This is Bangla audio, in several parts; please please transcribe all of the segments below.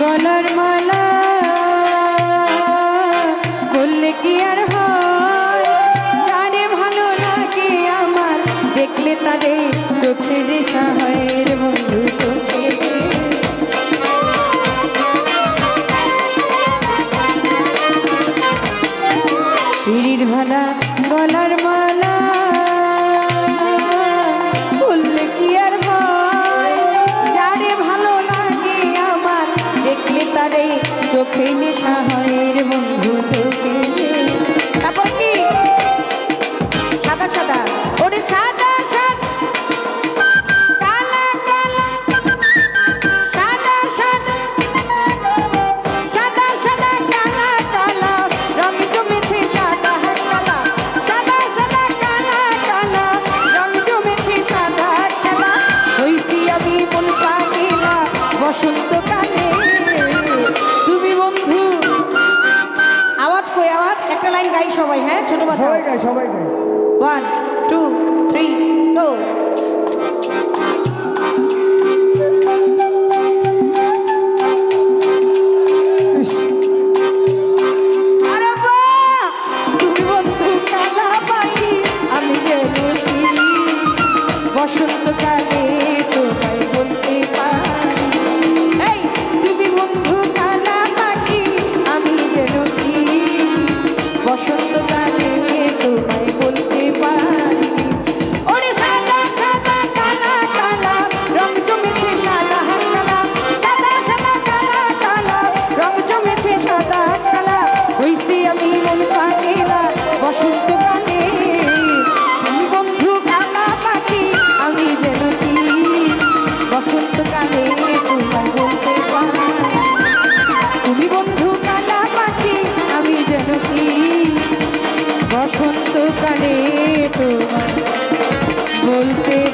গলার মালা করলে কি আর নেশা হয় রে বন্ধু চোখে তারপর কি? সাদা সাদা, ওরে সাদা সাদা। কালা কালা, সাদা সাদা। সাদা সাদা, কালা কালা, রং জমেছে সাদা কালা। সাদা সাদা, কালা কালা গাই সবাই হ্যাঁ ছোট বাচ্চা সবাই গায় সবাই গায় ওয়ান টু থ্রি গো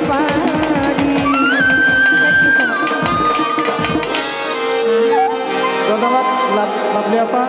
পারি. ধন্যবাদ লাভলি আপা